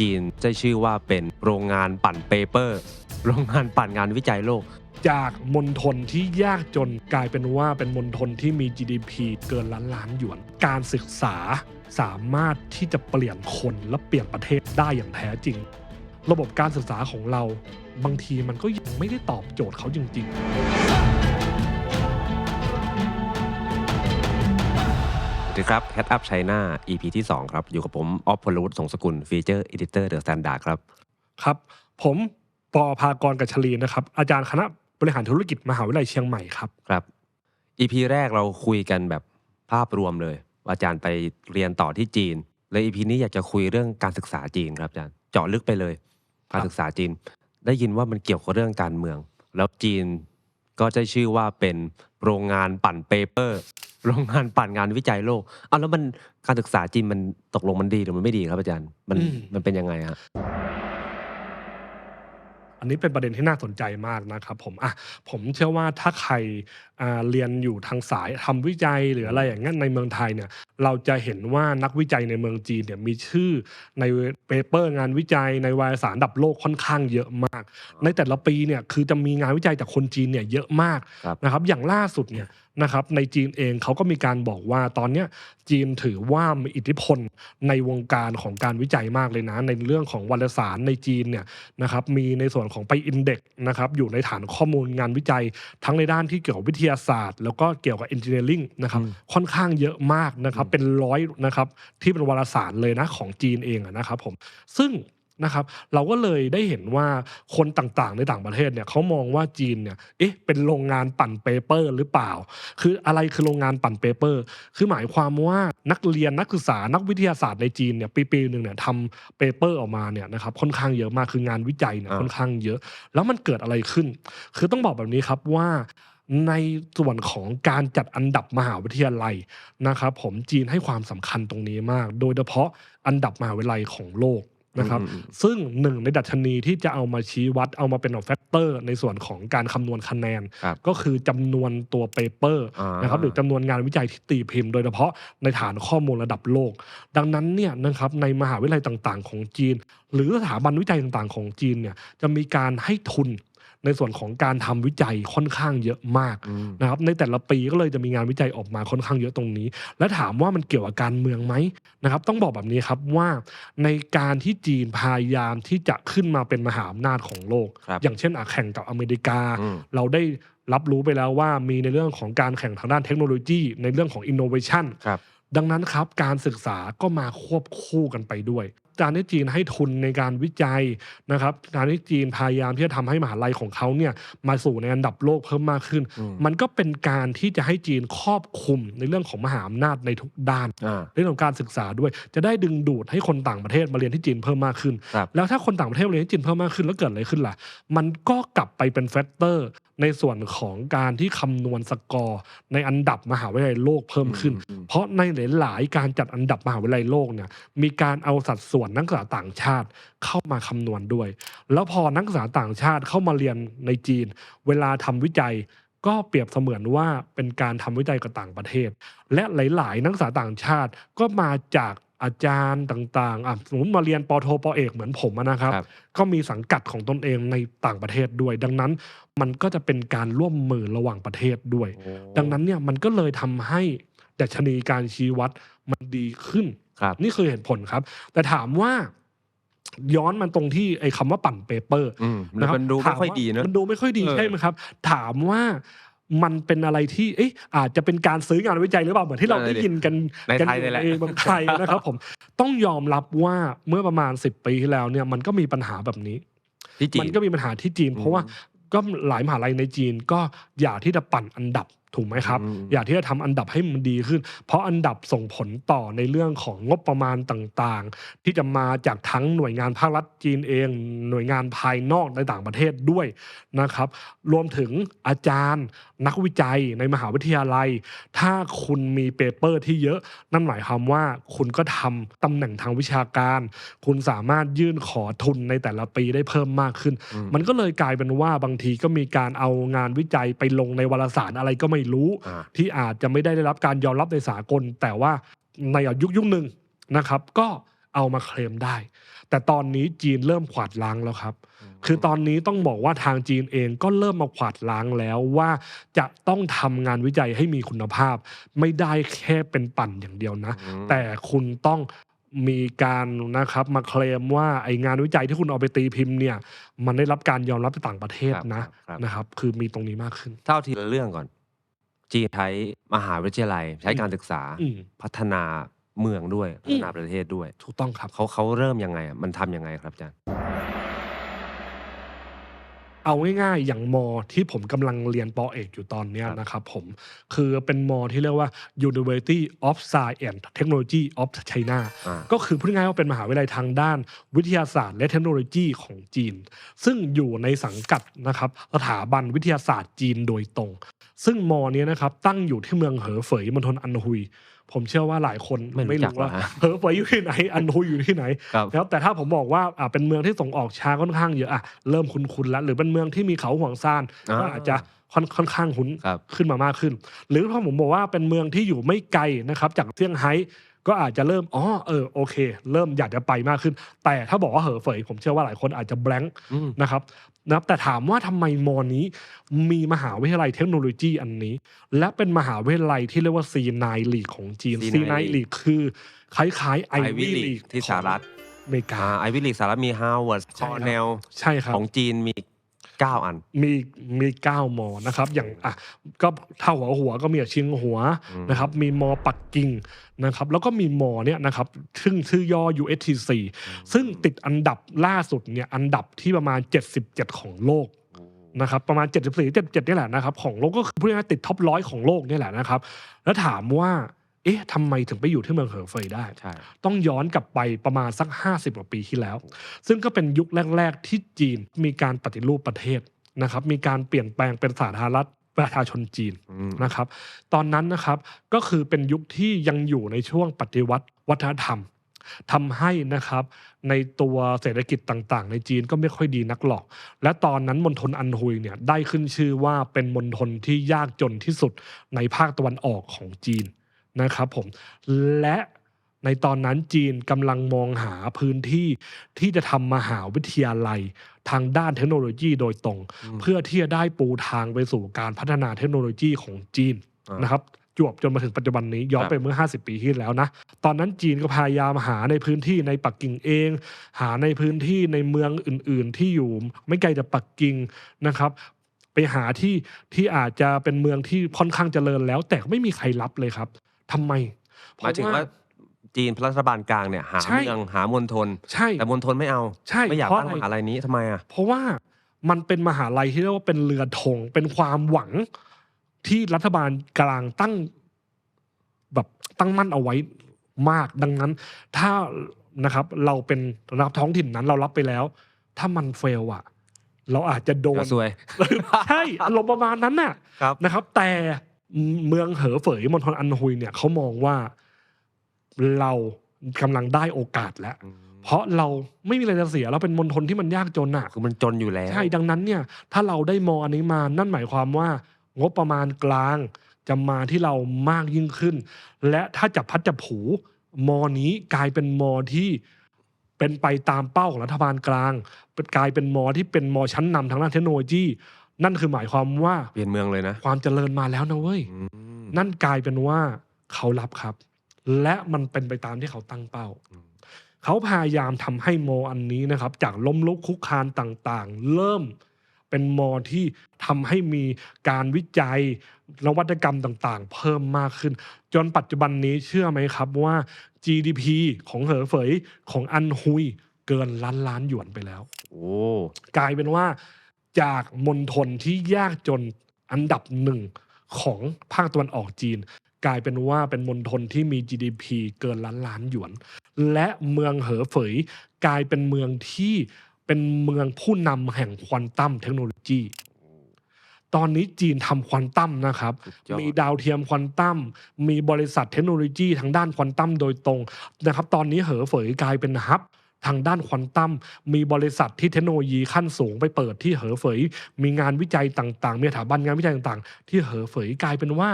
จีนได้ชื่อว่าเป็นโรงงานปั่นเปเปอร์ โรงงานปั่นงานวิจัยโลก จากมณฑลที่ยากจนกลายเป็นว่าเป็นมณฑลที่มี GDP เกินล้านล้านหยวน การศึกษาสามารถที่จะเปลี่ยนคนและเปลี่ยนประเทศได้อย่างแท้จริง ระบบการศึกษาของเราบางทีมันก็ยังไม่ได้ตอบโจทย์เขาจริง ๆ สวัสดีครับ Head Up China EP ที่ 2 ครับ อยู่กับผมออฟพลวุฒิสงสกุลฟีเจอร์ e ิเตอร์เดอะสแตนดาร์ดครับ ครับ ผมปอภากรกัชลีนะครับ อาจารย์คณะบริหารธุรกิจมหาวิทยาลัยเชียงใหม่ครับ ครับ EP แรกเราคุยกันแบบภาพรวมเลยว่าอาจารย์ไปเรียนต่อที่จีน และ EP นี้อยากจะคุยเรื่องการศึกษาจีนครับอาจารย์เจาะลึกไปเลย การศึกษาจีน ได้ยินว่ามันเกี่ยวกับเรื่องการเมือง แล้วจีน ก็ได้ชื่อว่าเป็นโรงงานปั่นเปเปอร์ โรงงานปั่นงานวิจัยโลกอ้าวแล้วมันการศึกษาจีนมันตกลงมันดีหรือมันไม่ดีครับอาจารย์ มันอืมมันเป็นยังไงฮะอันนี้เป็นประเด็นที่น่าสนใจมากนะครับผมอะผมเชื่อว่าถ้าใครอ่า เรียนอยู่ทางสายทำวิจัยหรืออะไรอย่างเงี้ยในเมืองไทยเนี่ยเราจะเห็นว่านักวิจัยในเมืองจีนเนี่ยมีชื่อในเปเปอร์งานวิจัยในวารสารระดับโลกค่อนข้างเยอะมาก ในแต่ละปีเนี่ยคือจะมีงานวิจัยจากคนจีนเนี่ยเยอะมากครับนะครับอย่างล่าสุดเนี่ยนะครับในจีนเองเขาก็มีการบอกว่าตอนเนี้ยจีนถือว่ามีอิทธิพลในวงการของการวิจัยมากเลยนะ ในเรื่องของวารสารในจีนเนี่ยนะครับมีในส่วนของไปอินเด็กนะครับอยู่ในฐานข้อมูลงานวิจัยทั้งในด้านที่เกี่ยวกับวิทยาศาสตร์ แล้วก็เกี่ยวกับ engineering นะครับอืมค่อนข้างเยอะมากนะครับอืมเป็นร้อยนะครับที่เป็นวารสารเลยนะของจีนเองอะนะครับผมซึ่งนะครับเราก็เลยได้เห็นว่าคนต่างๆในต่างประเทศเนี่ยเขามองว่าจีนเนี่ยเอ๊ะเป็นโรงงานปั่นเปเปอร์หรือเปล่า คืออะไรคือโรงงานปั่นเปเปอร์ คือหมายความว่านักเรียนนักศึกษานักวิทยาศาสตร์ในจีนเนี่ยปีปีๆหนึ่งเนี่ยทำเปเปอร์ออกมาเนี่ยนะครับค่อนข้างเยอะมากคืองานวิจัยเนี่ยอ่าค่อนข้างเยอะ แล้วมันเกิดอะไรขึ้น คือต้องบอกแบบนี้ครับว่า ในส่วนของการจัดอันดับมหาวิทยาลัยนะครับผมจีนให้ความสำคัญตรงนี้มาก โดยเฉพาะอันดับมหาวิทยาลัยของโลกนะครับอืมอืมซึ่งหนึ่งในดัชนีที่จะเอามาชี้วัดเอามาเป็นแฟกเตอร์ในส่วนของการคำนวณคะแนนครับก็คือจำนวนตัวเปเปอร์อ่านนะครับหรือจำนวนงานวิจัยที่ตีพิมพ์โดยเฉพาะในฐานข้อมูลระดับโลก ดังนั้นเนี่ยนะครับในมหาวิทยาลัยต่างๆ ของจีน หรือสถาบันวิจัยต่างๆ ของจีนเนี่ยจะมีการให้ทุน ในส่วนของการทำวิจัยค่อนข้างเยอะมากอืมนะครับในแต่ละปีก็เลยจะมีงานวิจัยออกมาค่อนข้างเยอะตรงนี้ และถามว่ามันเกี่ยวกับการเมืองไหมนะครับต้องบอกแบบนี้ครับว่าในการที่จีนพยายามที่จะขึ้นมาเป็นมหาอำนาจของโลกครับอย่างเช่นอะแข่งกับอเมริกาอืมเราได้รับรู้ไปแล้วว่ามีในเรื่องของการแข่งทางด้านเทคโนโลยี ในเรื่องของอินโนเวชันครับดังนั้นครับการศึกษาก็มาควบคู่กันไปด้วย การที่จีนให้ทุนในการวิจัยนะครับการที่จีนพยายามที่จะทำให้มหาลัยของเขาเนี่ยมาสู่ในอันดับโลกเพิ่มมากขึ้นอืมมันก็เป็นการที่จะให้จีนครอบคลุมในเรื่องของมหาอำนาจในทุกด้านอ่าเรื่องของการศึกษาด้วย จะได้ดึงดูดให้คนต่างประเทศมาเรียนที่จีนเพิ่มมากขึ้นครับแล้วถ้าคนต่างประเทศมาเรียนที่จีนเพิ่มมากขึ้นแล้วเกิดอะไรขึ้นล่ะ มันก็กลับไปเป็นแฟกเตอร์ในส่วนของการที่คำนวณสกอร์ในอันดับมหาวิทยาลัยโลกเพิ่มขึ้นอืมเพราะในหลาย ๆ การจัดอันดับมหาวิทยาลัยโลกเนี่ยมีการเอาสัดส่วนนักศึกษาต่างชาติเข้ามาคำนวณด้วย แล้วพอนักศึกษาต่างชาติเข้ามาเรียนในจีน เวลาทำวิจัยก็เปรียบเสมือนว่าเป็นการทำวิจัยกับต่างประเทศ และหลาย ๆ นักศึกษาต่างชาติก็มาจากอาจารย์ต่างๆอะสมมติมาเรียนปอโทปอเอกเหมือนผมอะนะครับครับ ก็มีสังกัดของตนเองในต่างประเทศด้วย ดังนั้นมันก็จะเป็นการร่วมมือระหว่างประเทศด้วยโอ้ดังนั้นเนี่ยมันก็เลยทำให้ดัชนีการชี้วัดมันดีขึ้น ครับนี่คือเหตุผลครับ แต่ถามว่าย้อนมันตรงที่ไอ้คำว่าปั่นเปเปอร์อืมะรับมันดูไม่ค่อยถาว่าดีเนอะมันดูไม่ค่อยดีเออใช่ไหมครับ ถามว่ามันเป็นอะไรที่เอ๊ะอาจจะเป็นการซื้องานวิจัยหรือเปล่าเหมือนที่เราได้ยินกันในกันไทยนี่แหละเองเมืองไทยนะครับผมต้องยอมรับว่าเมื่อประมาณสิบปีที่แล้วเนี่ยมันก็มีปัญหาแบบนี้ที่จีมันนก็มีปัญหาที่จีนอืมเพราะว่าก็หลายมหาลัยในจีนก็อยากที่จะปั่นอันดับ ถูกไหมครับอืมอยากที่จะทำอันดับให้มันดีขึ้น เพราะอันดับส่งผลต่อในเรื่องของงบประมาณต่างๆ ที่จะมาจากทั้งหน่วยงานภาครัฐจีนเอง หน่วยงานภายนอกในต่างประเทศด้วยนะครับ รวมถึงอาจารย์นักวิจัยในมหาวิทยาลัย ถ้าคุณมีเปเปอร์ที่เยอะนั่นหมายความว่าคุณก็ทำตำแหน่งทางวิชาการ คุณสามารถยื่นขอทุนในแต่ละปีได้เพิ่มมากขึ้นอืมมันก็เลยกลายเป็นว่าบางทีก็มีการเอางานวิจัยไปลงในวารสารอะไรก็ไม่รู้อ่าที่อาจจะไม่ได้ได้รับการยอมรับในสากล แต่ว่าในยุคยุคหนึ่งนะครับ ก็เอามาเคลมได้ แต่ตอนนี้จีนเริ่มขวาดล้างแล้วครับ คือตอนนี้ต้องบอกว่าทางจีนเองก็เริ่มมาขวาดล้างแล้วว่าจะต้องทำงานวิจัยให้มีคุณภาพ ไม่ได้แค่เป็นปั่นอย่างเดียวนะอืมแต่คุณต้องมีการนะครับมาเคลมว่าไองานวิจัยที่คุณเอาไปตีพิมพ์เนี่ย มันได้รับการยอมรับจากต่างประเทศครับนะครับนะครับ คือมีตรงนี้มากขึ้น เท่าทีละเรื่องก่อน จีนใช้มหาวิทยาลัย ใช้การศึกษาอืม พัฒนาเมืองด้วย พัฒนาประเทศด้วย ถูกต้องครับ เขาเขาเริ่มยังไงอะมันทำยังไงครับอาจารย์ เอาง่ายๆ อย่างมอที่ผมกำลังเรียนปอเอกอยู่ตอนเนี้ยครับนะครับผม คือเป็นมอที่เรียกว่า University of Science and Technology of China อ่าก็คือพูดง่ายๆว่าเป็นมหาวิทยาลัยทางด้านวิทยาศาสตร์และเทคโนโลยีของจีน ซึ่งอยู่ในสังกัดนะครับสถาบันวิทยาศาสตร์จีนโดยตรง ซึ่งมอเนี้ยนะครับตั้งอยู่ที่เมืองเหอเฟยมณฑลอันฮุย ผมเชื่อว่าหลายคนไม่รู้จักว่าหรอฮะเหอเฟยอยู่ที่ไหน อันฮุยอยู่ที่ไหนครับนะครับแต่ถ้าผมบอกว่าอ่าเป็นเมืองที่ส่งออกชาค่อนข้างเยอะอะเริ่มคุ้นๆแล้ว หรือเป็นเมืองที่มีเขาห่วงซานอ่าก็อาจจะค่อนค่อนข้างคุ้นครับขึ้นมามากขึ้น หรือถ้าผมบอกว่าเป็นเมืองที่อยู่ไม่ไกลนะครับจากเซี่ยงไฮ้ก็อาจจะเริ่มอ๋อเออโอเค เริ่มอยากจะไปมากขึ้น แต่ถ้าบอกว่าเหอเฟยผมเชื่อว่าหลายคนอาจจะแบงค์อืมนะครับ นะครับแต่ถามว่าทำไมมอนี้มีมหาวิทยาลัยเทคโนโลยีอันนี้ และเป็นมหาวิทยาลัยที่เรียกว่า C9 League ของจีน C9 C9 League คือคล้ายๆ Ivy Ivy League League ที่สหรัฐอเมริกาอ่าไอวิลีกสหรัฐมีฮาร์วาร์ดคใช่อครับเนลใช่ครับของจีนมี เก้าอัน มีมีเก้ามอนะครับ อย่างอะก็เท่าหัวหัวก็มีชิงหัวอืมนะครับ มีมอปักกิ่งนะครับ แล้วก็มีมอเนี่ยนะครับซึ่งชื่อย่อ USTC ซึ่งติดอันดับล่าสุดเนี่ยอันดับที่ประมาณ 77 ของโลกนะครับประมาณ 74 77นี่แหละนะครับของโลกก็คือพูดง่ายๆติดท็อปร้อยของโลกนี่แหละนะครับ แล้วถามว่า เอ๊ะทำไมถึงไปอยู่ที่เมืองเหอเฟยได้ ใช่ ต้องย้อนกลับไปประมาณสัก 50 กว่าปีที่แล้ว ซึ่งก็เป็นยุคแรก ๆ ที่จีนมีการปฏิรูปประเทศนะครับ มีการเปลี่ยนแปลงเป็นสาธารณรัฐประชาชนจีนอืมนะครับ ตอนนั้นนะครับก็คือเป็นยุคที่ยังอยู่ในช่วงปฏิวัติวัฒนธรรมทำให้นะครับในตัวเศรษฐกิจต่างๆ ในจีนก็ไม่ค่อยดีนักหรอก และตอนนั้นมณฑลอันฮุยเนี่ยได้ขึ้นชื่อว่าเป็นมณฑลที่ยากจนที่สุดในภาคตะวันออกของจีน นะครับผมและในตอนนั้นจีนกำลังมองหาพื้นที่ที่จะทำมหาวิทยาลัยทางด้านเทคโนโลยีโดยตรงอืมเพื่อที่จะได้ปูทางไปสู่การพัฒนาเทคโนโลยีของจีนอ่านนะครับจวบจนมาถึงปัจจุบันนี้ย้อนครับไปเมื่อ 50 ปีที่แล้วนะ ตอนนั้นจีนก็พยายามหาในพื้นที่ในปักกิ่งเอง หาในพื้นที่ในเมืองอื่น ๆ ที่อยู่ไม่ไกลจากปักกิ่งนะครับไปหาที่ที่อาจจะเป็นเมืองที่ค่อนข้างเจริญแล้ว แต่ไม่มีใครรับเลยครับ ทำไมหมายถึงว่าจีนรัฐบาลกลางเนี่ยหาใช่เมืองหามณฑลใช่แต่มณฑลไม่เอาใช่ไม่อยากเพราะตั้งอะไรมหาลัยนี้ทำไมอะเพราะว่ามันเป็นมหาลัยที่เรียกว่าเป็นเรือธงเป็นความหวังที่รัฐบาลกลางตั้งแบบตั้งมั่นเอาไว้มากดังนั้น ถ้านะครับ เราเป็นรับท้องถิ่นนั้นเรารับไปแล้ว ถ้ามันเฟลอะเราอาจจะโดนก็ซวยใช่อารมณ์ประมาณนั้นน่ะครับนะครับ แต่ เมืองเหอเฝยมณฑลอันฮุยเนี่ยเขามองว่าเรากำลังได้โอกาสแล้ว เพราะเราไม่มีอะไรจะเสียเราเป็นมณฑลที่มันยากจนอะคือมันจนอยู่แล้ว ใช่ดังนั้นเนี่ย ถ้าเราได้มออันนี้มานั่นหมายความว่างบประมาณกลางจะมาที่เรามากยิ่งขึ้น และถ้าจับพัดจับผูมอนี้กลายเป็นมอที่เป็นไปตามเป้าของรัฐบาลกลางเป็นกลายเป็นมอที่เป็นมอชั้นนำทางด้านเทคโนโลยี นั่นคือหมายความว่าเปลี่ยนเมืองเลยนะ ความเจริญมาแล้วนะเว้ยอืมนั่นกลายเป็นว่าเขารับครับ และมันเป็นไปตามที่เขาตั้งเป้าอืมเขาพยายามทำให้มออันนี้นะครับ จากล้มลุกคุกคานต่างๆ เริ่มเป็นมอที่ทำให้มีการวิจัยนวัตกรรมต่างๆ เพิ่มมากขึ้น จนปัจจุบันนี้เชื่อไหมครับว่า GDP ของเหอเฝยของอันฮุยเกินล้านล้านหยวนไปแล้ว โอ้กลายเป็นว่า จากมณฑลที่ยากจนอันดับหนึ่งของภาคตะวันออกจีน กลายเป็นว่าเป็นมณฑลที่มี GDP เกินล้านล้านหยวน และเมืองเหอเฝยกลายเป็นเมืองที่เป็นเมืองผู้นำแห่งควอนตัมเทคโนโลยีตอนนี้จีนทำควอนตัมนะครับสุดยอดมีดาวเทียมควอนตัม มีบริษัทเทคโนโลยีทางด้านควอนตัมโดยตรงนะครับ ตอนนี้เหอเฝยกลายเป็นฮับ ทางด้านควอนตัมมีบริษัทที่เทคโนโลยีขั้นสูงไปเปิดที่เหอเฝยมีงานวิจัยต่างๆ มีสถาบันงานวิจัยต่างๆ ที่เหอเฝยกลายเป็นว่า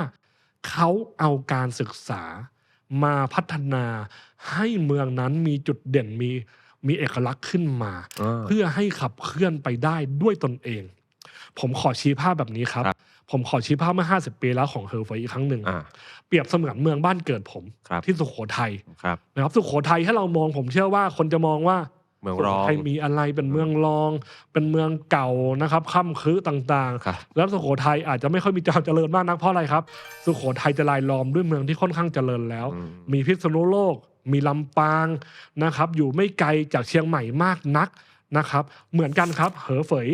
เขาเอาการศึกษามาพัฒนาให้เมืองนั้นมีจุดเด่นมีมีเอกลักษณ์ขึ้นมาอ่าเพื่อให้ขับเคลื่อนไปได้ด้วยตนเอง ผมขอชี้ภาพแบบนี้ครับครับ ผมขอชี้ภาพเมื่อ 50 ปีแล้วของเฮอร์เฟยอีกครั้งหนึ่งอ่าเปรียบเสมือนเมืองบ้านเกิดผมครับที่สุโขทัยครับนะครับสุโขทัยถ้าเรามองผมเชื่อว่าคนจะมองว่าเมืองสุรโของทัยมีอะไรเป็นเมืองรอง เป็นเมืองเก่านะครับค่ำคือต่างครับๆแล้วสุโขทัยอาจจะไม่ค่อยมีความเจริญมากนักเพราะอะไรครับ สุโขทัยจะลายล้อมด้วยเมืองที่ค่อนข้างเจริญแล้วอืมมีพิษณุโลก มีลำปางนะครับ อยู่ไม่ไกลจากเชียงใหม่มากนักนะครับ เหมือนกันครับเหอเฝย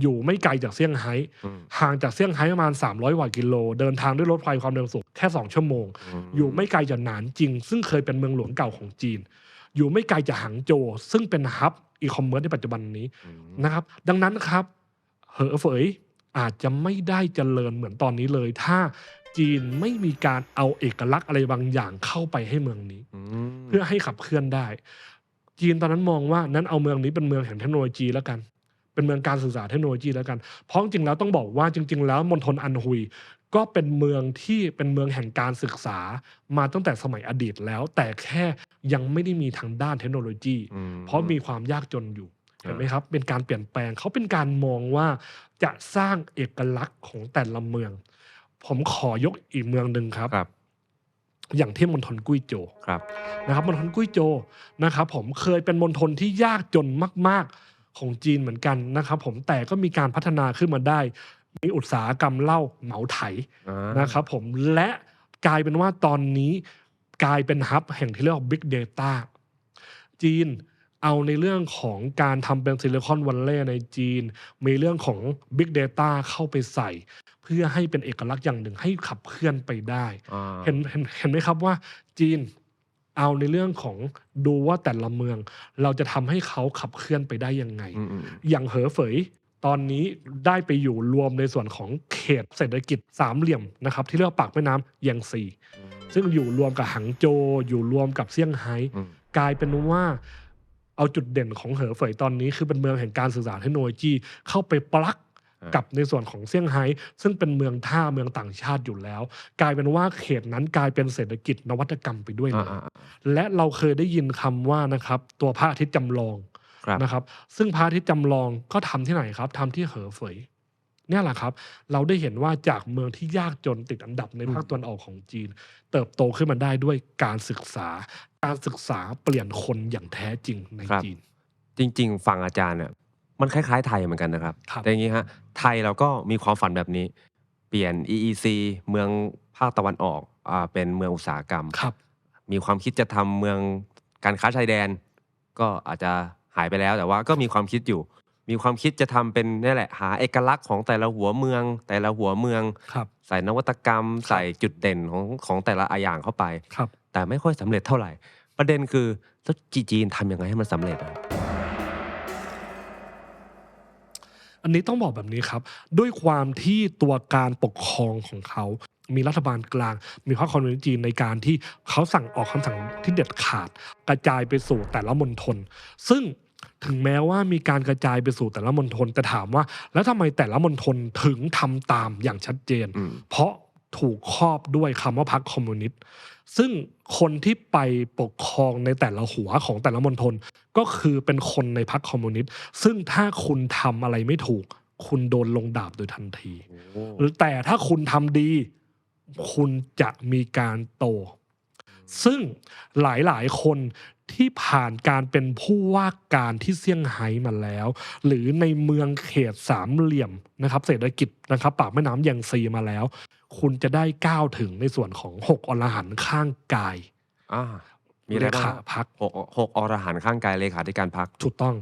อยู่ไม่ไกลจากเซี่ยงไฮ้อืมห่างจากเซี่ยงไฮ้ประมาณ 300กว่ากิโล เดินทางด้วยรถไฟความเร็วสูงแค่ 2 ชั่วโมงมอยู่ไม่ไกลจากหนานจริง ซึ่งเคยเป็นเมืองหลวงเก่าของจีน อยู่ไม่ไกลจากหังโจวซึ่งเป็นฮับอีคอมเมิร์ซในปัจจุบันนี้อืมนะครับ ดังนั้นครับเหอเฝยอาจจะไม่ได้เจริญเหมือนตอนนี้เลย ถ้าจีนไม่มีการเอาเอกลักษณ์อะไรบางอย่างเข้าไปให้เมืองนี้อืมเพื่อให้ขับเคลื่อนได้ จีนตอนนั้นมองว่านั้นเอาเมืองนี้เป็นเมืองแห่งเทคโนโลยีแล้วกัน เป็นเมืองการสื่อสารเทคโนโลยีแล้วกัน เพราะจริงๆแล้วต้องบอกว่าจริง ๆ แล้วมณฑลอันฮุยก็เป็นเมืองที่เป็นเมืองแห่งการศึกษามาตั้งแต่สมัยอดีตแล้ว แต่แค่ยังไม่ได้มีทางด้านเทคโนโลยีอืมเพราะมีความยากจนอยู่อ่าเห็นไหมครับ เป็นการเปลี่ยนแปลงเขาเป็นการมองว่าจะสร้างเอกลักษณ์ของแต่ละเมือง ผมขอยกอีกเมืองหนึ่งครับครับอย่างที่มณฑลกุ้ยโจวครับนะครับมณฑลกุ้ยโจวนะครับ ผมเคยเป็นมณฑลที่ยากจนมาก ๆ ของจีนเหมือนกันนะครับผมแต่ก็มีการพัฒนาขึ้นมาได้ มีอุตสาหกรรมเหล้าเหมาไถอ่านะครับผมและกลายเป็นว่าตอนนี้กลายเป็นฮับแห่งที่เรียกว่า Big Data จีนเอาในเรื่องของการทำเป็นซิลิคอนวัลเลย์ในจีน มีเรื่องของ Big Data เข้าไปใส่ เพื่อให้เป็นเอกลักษณ์อย่างหนึ่งให้ขับเคลื่อนไปได้อ่าเห็นเห็นเห็นไหมครับว่าจีน เอาในเรื่องของดูว่าแต่ละเมือง เราจะทำให้เขาขับเคลื่อนไปได้ยังไงอืมอืมอย่างเหอเฝยตอนนี้ได้ไปอยู่รวมในส่วนของเขตเศรษฐกิจสามเหลี่ยมนะครับที่เรียกว่าปากแม่น้ำแยงซีอืมซึ่งอยู่รวมกับหังโจวอยู่รวมกับเซี่ยงไฮ้อืมกลายเป็นว่าเอาจุดเด่นของเหอเฝยตอนนี้คือเป็นเมืองแห่งการสื่อสารเทคโนโลยีเข้าไปปลักอ่า กับในส่วนของเซี่ยงไฮ้ซึ่งเป็นเมืองท่าเมืองต่างชาติอยู่แล้ว กลายเป็นว่าเขตนั้นกลายเป็นเศรษฐกิจนวัตกรรมไปด้วยเลอ่ายอ่าอ่าและเราเคยได้ยินคำว่านะครับตัวพระอาทิตย์จำลองครับนะครับ ซึ่งพระอาทิตย์จำลองก็ทำที่ไหนครับทำที่เหอเฝยเนี่ยแหละครับ เราได้เห็นว่าจากเมืองที่ยากจนติดอันดับในภาคตะวันออกของจีน เติบโตขึ้นมาได้ด้วยการศึกษา การศึกษาเปลี่ยนคนอย่างแท้จริงในครับจีน จริง ๆ ฟังอาจารย์เนี่ย มันคล้ายๆไทยเหมือนกันนะครับ ครับ แต่อย่างนี้ฮะไทยเราก็มีความฝันแบบนี้ เปลี่ยน EEC เมืองภาคตะวันออกอ่าเป็นเมืองอุตสาหกรรม ครับ มีความคิดจะทำเมืองการค้าชายแดน ก็อาจจะหายไปแล้วแต่ว่าก็มีความคิดอยู่ มีความคิดจะทำเป็นนี่แหละหาเอกลักษณ์ของแต่ละหัวเมือง แต่ละหัวเมือง ครับ ใส่นวัตกรรม ใส่จุดเด่นของของแต่ละอย่างเข้าไป ครับ แต่ไม่ค่อยสำเร็จเท่าไหร่ ประเด็นคือแล้วจีนทำยังไงให้มันสำเร็จอะ อันนี้ต้องบอกแบบนี้ครับ ด้วยความที่ตัวการปกครองของเขา มีรัฐบาลกลาง มีพรรคคอมมิวนิสต์จีนในการที่เขาสั่งออกคำสั่งที่เด็ดขาด กระจายไปสู่แต่ละมณฑลซึ่งถึงแม้ว่ามีการกระจายไปสู่แต่ละมณฑลแต่ถามว่า แล้วทำไมแต่ละมณฑลถึงทำตามอย่างชัดเจนอืมเพราะ ถูกครอบด้วยคำว่าพรรคคอมมิวนิสต์ซึ่งคนที่ไปปกครองในแต่ละหัวของแต่ละมณฑลก็คือเป็นคนในพรรคคอมมิวนิสต์ซึ่งถ้าคุณทำอะไรไม่ถูก คุณโดนลงดาบโดยทันทีหรือแต่ถ้าคุณทำดี คุณจะมีการโต ซึ่งหลายๆ คนที่ผ่านการเป็นผู้ว่าการที่เซี่ยงไฮ้มาแล้ว หรือในเมืองเขตสามเหลี่ยมนะครับ เศรษฐกิจนะครับ ปากแม่น้ำแยงซีมาแล้ว คุณจะได้ก้าวถึงในส่วนของหกอรหันต์ข้างกายอ่ามีอะไรเลบ้างขาพักหกหกอรหันต์ข้างกายเลขาธิการพักถูกต้อง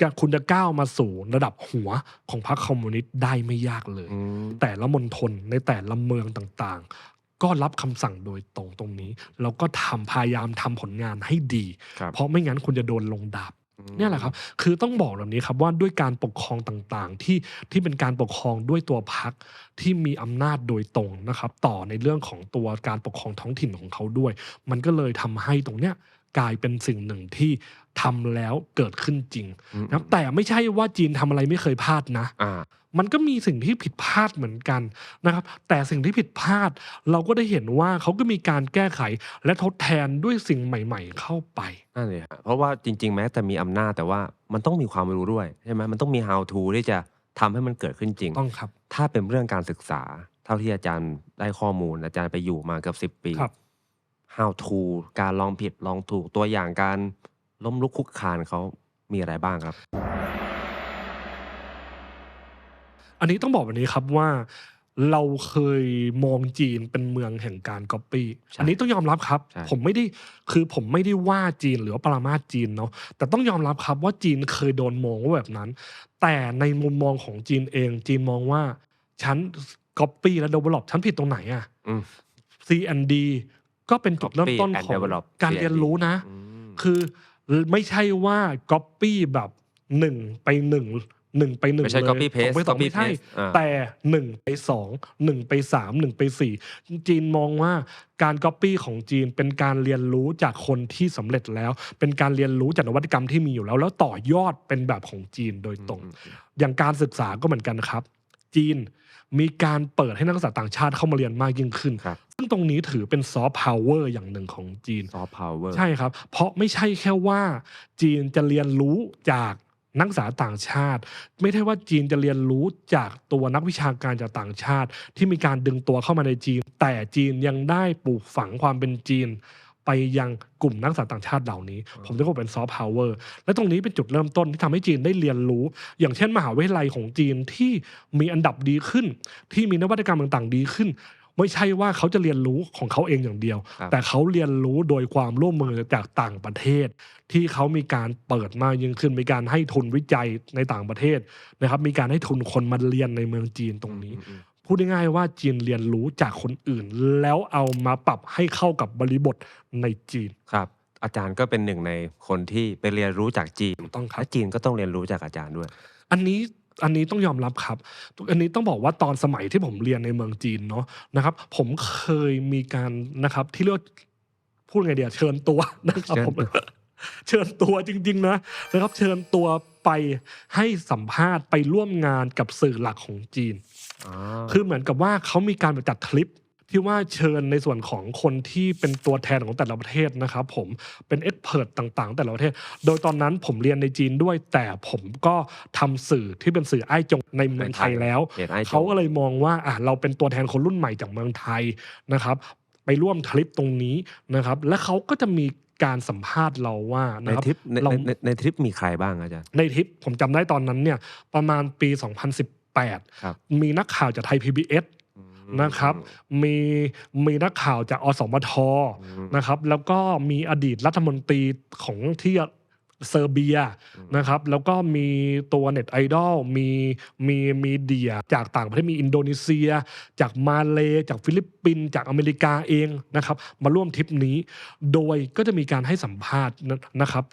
จะคุณจะก้าวมาสู่ระดับหัวของพรรคคอมมิวนิสต์ได้ไม่ยากเลยอืมแต่ละมณฑลในแต่ละเมืองต่างๆ ก็รับคำสั่งโดยตรงตรงนี้ แล้วก็ทำพยายามทำผลงานให้ดีครับเพราะไม่งั้นคุณจะโดนลงดาบ เนี่ยแหละครับ คือต้องบอกแบบนี้ครับว่าด้วยการปกครองต่างๆ ที่ที่เป็นการปกครองด้วยตัวพักที่มีอำนาจโดยตรงนะครับ ต่อในเรื่องของตัวการปกครองท้องถิ่นของเขาด้วย มันก็เลยทำให้ตรงเนี้ยกลายเป็นสิ่งหนึ่งที่ทำแล้วเกิดขึ้นจริงอืมนะครับแต่ไม่ใช่ว่าจีนทำอะไรไม่เคยพลาดนะอ่า มันก็มีสิ่งที่ผิดพลาดเหมือนกันนะครับ แต่สิ่งที่ผิดพลาด เราก็ได้เห็นว่าเขาก็มีการแก้ไขและทดแทนด้วยสิ่งใหม่ ๆ เข้าไปนั่นเลยฮะเพราะว่าจริง ๆ แม้แต่มีอำนาจแต่ว่ามันต้องมีความรู้ด้วยใช่ไหมมันต้องมี how to ที่จะทำให้มันเกิดขึ้นจริงต้องครับ ถ้าเป็นเรื่องการศึกษา เท่าที่อาจารย์ได้ข้อมูลอาจารย์ไปอยู่มาเกือบสิบปีครับ how to การลองผิดลองถูกตัวอย่างการล้มลุกคลุกคลานเขามีอะไรบ้างครับ อันนี้ต้องบอกแบบนี้ครับว่าเราเคยมองจีนเป็นเมืองแห่งการก๊อปปี้ใช่อันนี้ต้องยอมรับครับใช่ผมไม่ได้คือผมไม่ได้ว่าจีนหรือว่าปรามาสจีนเนาะ แต่ต้องยอมรับครับว่าจีนเคยโดนมองว่าแบบนั้น แต่ในมุมมองของจีนเอง จีนมองว่าฉันก๊อปปี้และ develop ฉันผิดตรงไหนอะอืม C&D ก็เป็นจุดเริ่ม Copy ต้น and ของ develop การเรียนรู้นะอืมคือไม่ใช่ว่าก๊อปปี้แบบหนึ่งไปหนึ่ง หนึ่งไปหนึ่งไม่ใช่เลย copy สอง paste ไปสอง copy ไม่ใช่ paste อ่า แต่หนึ่งไปสองหนึ่งไปสามหนึ่งไปสี่จีนมองว่าการก๊อปปี้ของจีนเป็นการเรียนรู้จากคนที่สำเร็จแล้ว เป็นการเรียนรู้จากนวัตกรรมที่มีอยู่แล้ว แล้วต่อยอดเป็นแบบของจีนโดยตรงอืมอืมอย่างการศึกษาก็เหมือนกันครับ จีนมีการเปิดให้นักศึกษาต่างชาติเข้ามาเรียนมากยิ่งขึ้น ครับ ซึ่งตรงนี้ถือเป็นซอฟต์พาวเวอร์อย่างหนึ่งของจีน ซอฟต์พาวเวอร์ ใช่ครับ เพราะไม่ใช่แค่ว่าจีนจะเรียนรู้จาก นักศึกษาต่างชาติ ไม่ใช่ว่าจีนจะเรียนรู้จากตัวนักวิชาการจากต่างชาติ ที่มีการดึงตัวเข้ามาในจีน แต่จีนยังได้ปลูกฝังความเป็นจีน ไปยังกลุ่มนักศึกษาต่างชาติเหล่านี้ ผมจะบอกเป็นซอฟต์พาวเวอร์และตรงนี้เป็นจุดเริ่มต้นที่ทำให้จีนได้เรียนรู้ อย่างเช่น มหาวิทยาลัยของจีนที่มีอันดับดีขึ้น ที่มีนวัตกรรมต่างๆ ดีขึ้น ไม่ใช่ว่าเขาจะเรียนรู้ของเขาเองอย่างเดียวครับแต่เขาเรียนรู้โดยความร่วมมือจากต่างประเทศ ที่เขามีการเปิดมากยิ่งขึ้นมีการให้ทุนวิจัยในต่างประเทศนะครับ มีการให้ทุนคนมาเรียนในเมืองจีนตรงนี้อืมอืมพูดง่ายๆว่าจีนเรียนรู้จากคนอื่น แล้วเอามาปรับให้เข้ากับบริบทในจีนครับอาจารย์ก็เป็นหนึ่งในคนที่ไปเรียนรู้จากจีนถูกต้องครับและจีนก็ต้องเรียนรู้จากอาจารย์ด้วย อันนี้ อันนี้ต้องยอมรับครับ อันนี้ต้องบอกว่าตอนสมัยที่ผมเรียนในเมืองจีนเนาะนะครับ ผมเคยมีการนะครับที่เรียกว่าพูดไงเดียเชิญตัวนะครับเชิญผมตัวเชิญตัวจริง ๆ นะนะครับ เชิญตัวไปให้สัมภาษณ์ไปร่วมงานกับสื่อหลักของจีนอ๋อคือเหมือนกับว่าเขามีการจัดทริป ที่ว่าเชิญในส่วนของคนที่เป็นตัวแทนของแต่ละประเทศนะครับผมเป็นเอ็กเพิร์ต่างๆ แต่ละประเทศ โดยตอนนั้นผมเรียนในจีนด้วย แต่ผมก็ทำสื่อที่เป็นสื่อไอ้จงในเมืองไทยแล้วเห็นไอ้โจเขาก็เลยมองว่าอะเราเป็นตัวแทนคนรุ่นใหม่จากเมืองไทยนะครับไปร่วมทริปตรงนี้นะครับ และเขาก็จะมีการสัมภาษณ์เราว่าในนะครับทริปในเราในในทริปมีใครบ้างอาจารย์ในทริปผมจำได้ตอนนั้นเนี่ยประมาณปี 2018ครับมีนักข่าวจากไทย PBS อืม นะครับ มีมีนักข่าวจากอสมทอืมนะครับ แล้วก็มีอดีตรัฐมนตรีของที่เซอร์เบียอืมนะครับ แล้วก็มีตัวเน็ตไอดอลมีมีมีเดียจากต่างประเทศมีอินโดนีเซีย จากมาเลจากฟิลิปปินส์จากอเมริกาเองนะครับ มาร่วมทริปนี้ โดยก็จะมีการให้สัมภาษณ์นะนะครับ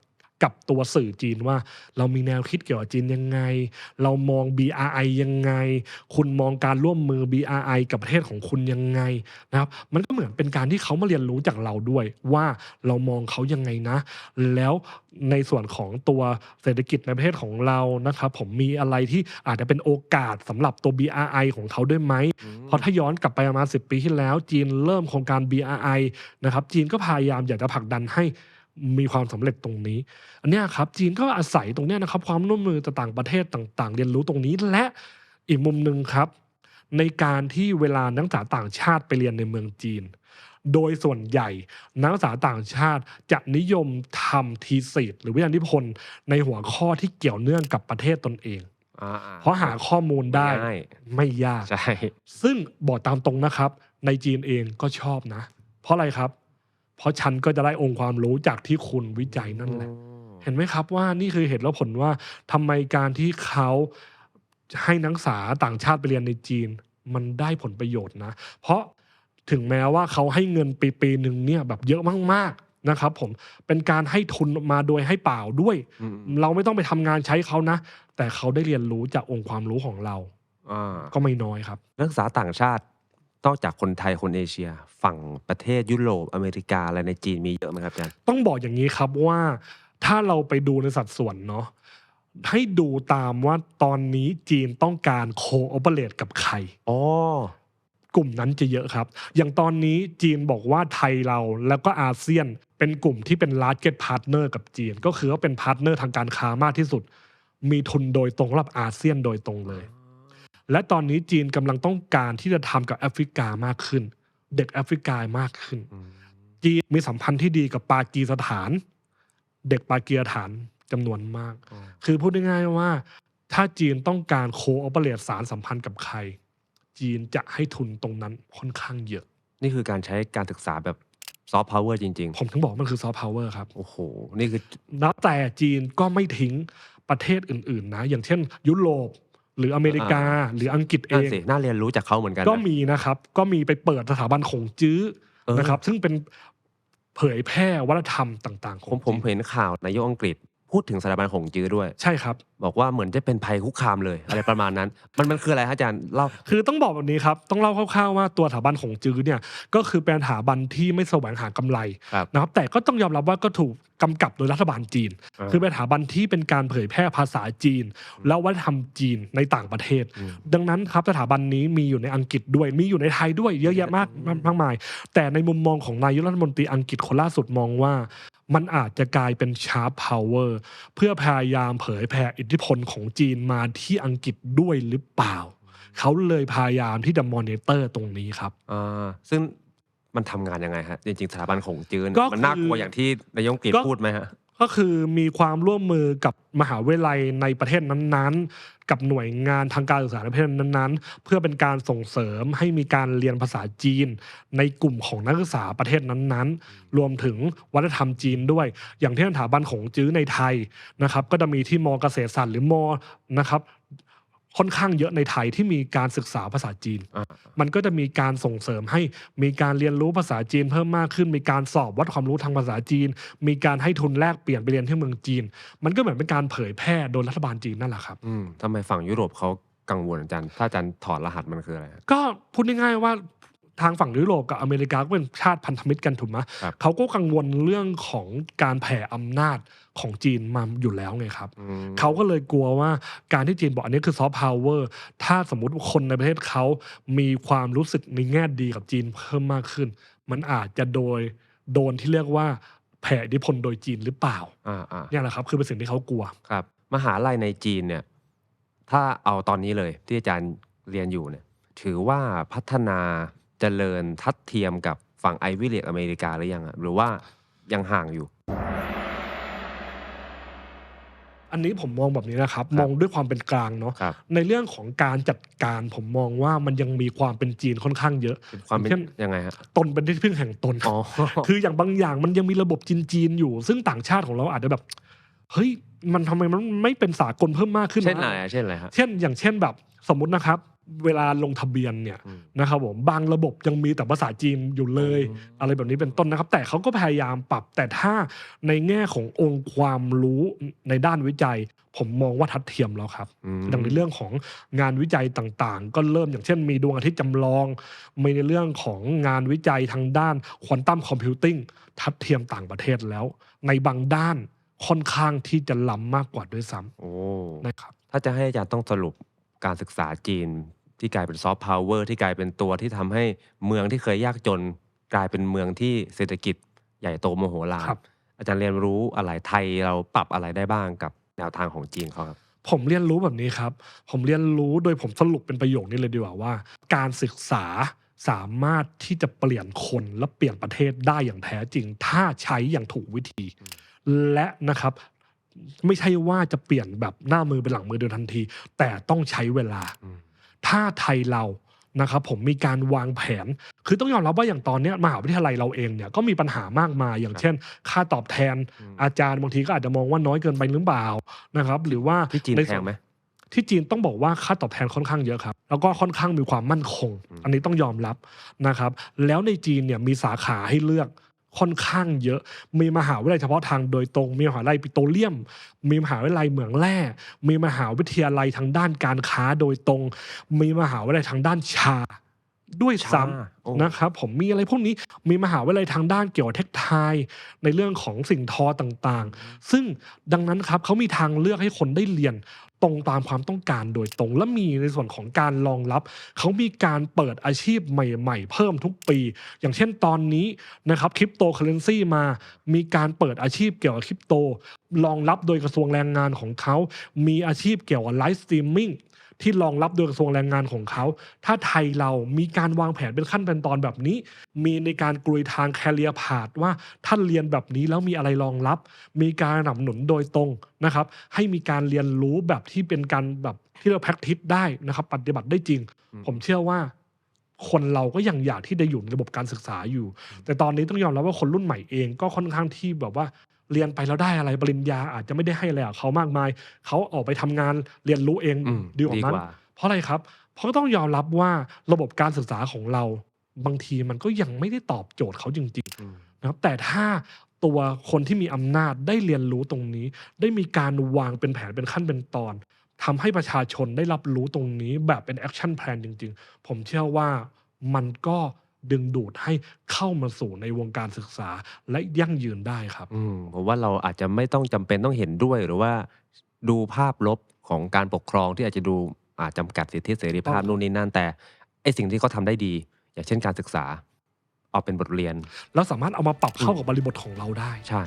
กับตัวสื่อจีนว่า เรามีแนวคิดเกี่ยวกับจีนยังไง เรามอง BRI ยังไง คุณมองการร่วมมือ BRI กับประเทศของคุณยังไงนะครับมันก็เหมือนเป็นการที่เขามาเรียนรู้จากเราด้วยว่าเรามองเขายังไงนะ แล้วในส่วนของตัวเศรษฐกิจในประเทศของเรานะครับผมมีอะไรที่อาจจะเป็นโอกาสสำหรับตัว BRI ของเขาด้วยไหมอืมเพราะถ้าย้อนกลับไปประมาณ10 ปีที่แล้ว จีนเริ่มโครงการ BRI นะครับจีนก็พยายามอยากจะผลักดันให้ มีความสำเร็จตรงนี้ อันเนี้ยครับจีนก็อาศัยตรงเนี้ยนะครับ ความร่วมมือจากต่างประเทศต่าง ๆ เรียนรู้ตรงนี้ และอีกมุมหนึ่งครับ ในการที่เวลานักศึกษาต่างชาติไปเรียนในเมืองจีน โดยส่วนใหญ่นักศึกษาต่างชาติจะนิยมทำทีสิทหรือวิทยานิพนธ์ในหัวข้อที่เกี่ยวเนื่องกับประเทศตนเองอ่าๆเพราะหาข้อมูลได้ง่ายไม่ยากใช่ซึ่งบอกตามตรงนะครับ ในจีนเองก็ชอบนะ เพราะอะไรครับ เพราะฉันก็จะได้องค์ความรู้จากที่คุณวิจัยนั่นแหละ เห็นไหมครับว่านี่คือเหตุและผลว่าทำไมการที่เขาให้นักศึกษาต่างชาติไปเรียนในจีน มันได้ผลประโยชน์นะ เพราะถึงแม้ว่าเขาให้เงินปีปีหนึ่งเนี่ยแบบเยอะมากๆนะครับ ผมเป็นการให้ทุนมาโดยให้เปล่าด้วยอืมเราไม่ต้องไปทำงานใช้เขานะ แต่เขาได้เรียนรู้จากองค์ความรู้ของเราอ่าก็ไม่น้อยครับ นักศึกษาต่างชาติ นอกจากคนไทยคนเอเชีย ฝั่งประเทศยุโรปอเมริกาอะไรในจีนมีเยอะไหมครับอาจารย์ต้องบอกอย่างนี้ครับว่าถ้าเราไปดูในสัดส่วนเนาะให้ดูตามว่าตอนนี้จีนต้องการโคโอเปเรตกับใครอ๋อกลุ่มนั้นจะเยอะครับ อย่างตอนนี้จีนบอกว่าไทยเราแล้วก็อาเซียนเป็นกลุ่มที่เป็น largest partner กับจีน ก็คือว่าเป็นพาร์ทเนอร์ทางการค้ามากที่สุด มีทุนโดยตรงสำหรับอาเซียนโดยตรงเลย และตอนนี้จีนกำลังต้องการที่จะทำกับแอฟริกามากขึ้น เด็กแอฟริกามากขึ้นอืมจีนมีสัมพันธ์ที่ดีกับปากีสถาน เด็กปากีสถานจำนวนมากอ๋อคือพูดง่ายๆว่า ถ้าจีนต้องการโคโอเปเรตสารสัมพันธ์กับใคร จีนจะให้ทุนตรงนั้นค่อนข้างเยอะ นี่คือการใช้การศึกษาแบบซอฟต์พาวเวอร์จริงผมถึงบอกมันคือซอฟต์พาวเวอร์ครับๆโอ้โห นี่คือแล้วแต่จีนก็ไม่ทิ้งประเทศอื่น ๆ นะ อย่างเช่น ยุโรป หรืออเมริกาหรืออังกฤษเอน่างงสิน่าเรียนรู้จากเขาเหมือนกันนะก็มีนะครับ ก็มีไปเปิดสถาบันของจื้อเออนะครับ ซึ่งเป็นเผยแพร่วัฒนธรรมต่างๆขผองมผมจีนเห็นข่าวนายกอังกฤษพูดถึงสถาบันของจื้อด้วย ใช่ครับ บอกว่าเหมือนจะเป็นภัยคุกคามเลย อะไรประมาณนั้น มันมันคืออะไรฮะอาจารย์เล่าคือต้องบอกแบบนี้ครับ ต้องเล่าคร่าวๆว่าตัวสถาบันของจื้อเนี่ยก็คือเป็นสถาบันที่ไม่แสวงหากำไรครับนะครับแต่ก็ต้องยอมรับว่าก็ถูกกำกับโดยรัฐบาลจีนอ่าคือเป็นสถาบันที่เป็นการเผยแพร่ภาษาจีน แล้ววัฒนธรรมจีนในต่างประเทศอืมดังนั้นครับสถาบันนี้มีอยู่ในอังกฤษด้วย มีอยู่ในไทยด้วยเยอะแยะมากมากมากมาย แต่ในมุมมองของนายกรัฐมนตรีอังกฤษคนล่าสุดมองว่ามันอาจจะกลายเป็นชาร์ปพาวเวอร์เพื่อพยายามเผยแผ่อิทธิพลของจีนมาที่อังกฤษด้วยหรือเปล่า เขาเลยพยายามที่จะมอนิเตอร์ตรงนี้ครับอ่าซึ่ง มันทำงานยังไงฮะจริงๆสถาบันของจื้อเนี่ยก็มันน่ากลัวคืออย่างที่นายกอังกฤษก็พูดไหมฮะ ก็คือมีความร่วมมือกับมหาวิทยาลัยในประเทศนั้นๆ กับหน่วยงานทางการศึกษาในประเทศนั้นๆ เพื่อเป็นการส่งเสริมให้มีการเรียนภาษาจีน ในกลุ่มของนักศึกษาประเทศนั้นๆ รวมถึงวัฒนธรรมจีนด้วย อย่างที่สถาบันของจื้อในไทยนะครับ ก็จะมีที่มเกษตรศาสตร์หรือมนะครับ ค่อนข้างเยอะในไทยที่มีการศึกษาภาษาจีนอ่ามันก็จะมีการส่งเสริมให้มีการเรียนรู้ภาษาจีนเพิ่มมากขึ้น มีการสอบวัดความรู้ทางภาษาจีน มีการให้ทุนแลกเปลี่ยนไปเรียนที่เมืองจีน มันก็เหมือนเป็นการเผยแพร่โดยรัฐบาลจีนนั่นแหละครับอืมทำไมฝั่งยุโรปเขากังวลอาจารย์ ถ้าอาจารย์ถอดรหัสมันคืออะไรฮะก็พูดง่ายๆว่า ทางฝั่งยุโรปกับอเมริกาก็เป็นชาติพันธมิตรกันถูกไหมครับเขาก็กังวลเรื่องของการแผ่อำนาจของจีนมาอยู่แล้วไงครับอืมเขาก็เลยกลัวว่าการที่จีนบอกอันนี้คือซอฟต์พาวเวอร์ถ้าสมมติว่าคนในประเทศเขามีความรู้สึกในแง่ดีกับจีนเพิ่มมากขึ้น มันอาจจะโดยโดนที่เรียกว่าแผ่อิทธิพลโดยจีนหรือเปล่าอ่าอ่าเนี่ยแหละครับ คือเป็นสิ่งที่เขากลัวครับ มหาลัยในจีนเนี่ย ถ้าเอาตอนนี้เลยที่อาจารย์เรียนอยู่เนี่ย ถือว่าพัฒนา เจริญทัดเทียมกับฝั่งไอวิเลตอเมริกาหรือยังอะหรือว่ายังห่างอยู่ อันนี้ผมมองแบบนี้นะครับครับ มองด้วยความเป็นกลางเนาะครับในเรื่องของการจัดการผมมองว่ามันยังมีความเป็นจีนค่อนข้างเยอะเป็นความเป็นเช่นยังไงฮะตนเป็นที่พึ่งแห่งตน อ๋อ คืออย่างบางอย่างมันยังมีระบบจีนๆอยู่ ซึ่งต่างชาติของเราอาจจะแบบ เฮ้ย มันทำไมมันไม่เป็นสากลเพิ่มมากขึ้นเช่นวะอะไรอะเช่นอะไรฮะ เช่นอย่างเช่นแบบสมมุตินะครับ เวลาลงทะเบียนเนี่ยอืมนะครับผมบางระบบยังมีแต่ภาษาจีนอยู่เลยอืมอะไรแบบนี้เป็นต้นนะครับ แต่เขาก็พยายามปรับ แต่ถ้าในแง่ขององค์ความรู้ในด้านวิจัย ผมมองว่าทัดเทียมแล้วครับอืมดังในเรื่องของงานวิจัยต่างๆ ก็เริ่มอย่างเช่น มีดวงอาทิตย์จำลอง มีในเรื่องของงานวิจัยทางด้านควอนตัมคอมพิวติ้งทัดเทียมต่างประเทศแล้ว ในบางด้านค่อนข้างที่จะล้ำมากกว่าด้วยซ้โอ้ำนะครับถ้าจะให้อาจารย์ต้องสรุป การศึกษาจีนที่กลายเป็นซอฟต์พาวเวอร์ที่กลายเป็นตัวที่ทำให้เมืองที่เคยยากจน กลายเป็นเมืองที่เศรษฐกิจใหญ่โตมโหฬารครับอาจารย์เรียนรู้อะไรไทยเราปรับอะไรได้บ้างกับแนวทางของจีนเขาครับผมเรียนรู้แบบนี้ครับ ผมเรียนรู้โดยผมสรุปเป็นประโยคนี้เลยดีกว่าว่า การศึกษาสามารถที่จะเปลี่ยนคนและเปลี่ยนประเทศได้อย่างแท้จริง ถ้าใช้อย่างถูกวิธี และนะครับ ไม่ใช่ว่าจะเปลี่ยนแบบหน้ามือเป็นหลังมือโดยทันที แต่ต้องใช้เวลาอืมถ้าไทยเรานะครับผมมีการวางแผน คือต้องยอมรับว่าอย่างตอนเนี้ยมหาวิทยาลัยเราเองเนี่ยก็มีปัญหามากมาย อย่างเช่น ค่าตอบแทนอืมอาจารย์บางทีก็อาจจะมองว่าน้อยเกินไปหรือเปล่านะครับ หรือว่าที่จีนในแพส่วงไหมที่จีนต้องบอกว่าค่าตอบแทนค่อนข้างเยอะครับ แล้วก็ค่อนข้างมีความมั่นคงอืมอันนี้ต้องยอมรับนะครับ แล้วในจีนเนี่ยมีสาขาให้เลือก ค่อนข้างเยอะ มีมหาวิทยาลัยเฉพาะทางโดยตรง มีมหาวิทยาลัยปิโตรเลียม มีมหาวิทยาลัยเหมืองแร่ มีมหาวิทยาลัยทางด้านการค้าโดยตรง มีมหาวิทยาลัยทางด้านชาด้วยซ้โอ้ำนะครับผมมีอะไรพวกนี้มีมหาวิทยาลัยทางด้านเกี่ยวกับเทคไทยในเรื่องของสิ่งทอต่างๆ ซึ่งดังนั้นครับเขามีทางเลือกให้คนได้เรียน ตรงตามความต้องการโดยตรงและมีในส่วนของการรองรับ เขามีการเปิดอาชีพใหม่ๆ เพิ่มทุกปี อย่างเช่นตอนนี้นะครับคริปโตเคอเรนซีมา มีการเปิดอาชีพเกี่ยวกับคริปโตรองรับโดยกระทรวงแรงงานของเขา มีอาชีพเกี่ยวกับไลฟ์สตรีมมิ่ง ที่รองรับโดยกระทรวงแรงงานของเขา ถ้าไทยเรามีการวางแผนเป็นขั้นเป็นตอนแบบนี้ มีในการกลุยทางแคเรียพาดว่าท่านเรียนแบบนี้แล้วมีอะไรรองรับ มีการสนับสนุนโดยตรงนะครับ ให้มีการเรียนรู้แบบที่เป็นการแบบที่เรา practice ได้นะครับ ปฏิบัติได้จริงอืมผมเชื่อว่าคนเราก็ยังอยากที่จะอยู่ในระบบการศึกษาอยู่ แต่ตอนนี้ต้องยอมรับว่าคนรุ่นใหม่เองก็ค่อนข้างที่แบบว่า เรียนไปแล้วได้อะไรปริญญาอาจจะไม่ได้ให้อะไรกับเขามากมาย เขาออกไปทำงานเรียนรู้เองอืมดีกว่าดีนั้นกว่าเพราะอะไรครับ เพราะก็ต้องยอมรับว่าระบบการศึกษาของเรา บางทีมันก็ยังไม่ได้ตอบโจทย์เขาจริงๆอืมนะครับแต่ถ้าตัวคนที่มีอำนาจได้เรียนรู้ตรงนี้ ได้มีการวางเป็นแผนเป็นขั้นเป็นตอนทำให้ประชาชนได้รับรู้ตรงนี้แบบเป็นแอคชั่นแพลนจริง ๆ ผมเชื่อว่ามันก็ ดึงดูดให้เข้ามาสู่ในวงการศึกษาและยั่งยืนได้ครับ อืมผมว่าเราอาจจะไม่ต้องจำเป็นต้องเห็นด้วยหรือว่าดูภาพลบของการปกครองที่อาจจะดูอาจจำกัดสิทธิเสรีภาพต้องนู่นนี่นั่นแต่ไอสิ่งที่เขาทำได้ดี อย่างเช่นการศึกษา เอาเป็นบทเรียน แล้วสามารถเอามาปรับเข้าอืมกับบริบทของเราได้ ใช่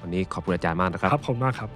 วันนี้ขอบคุณอาจารย์มากนะครับ ครับผมมากครับ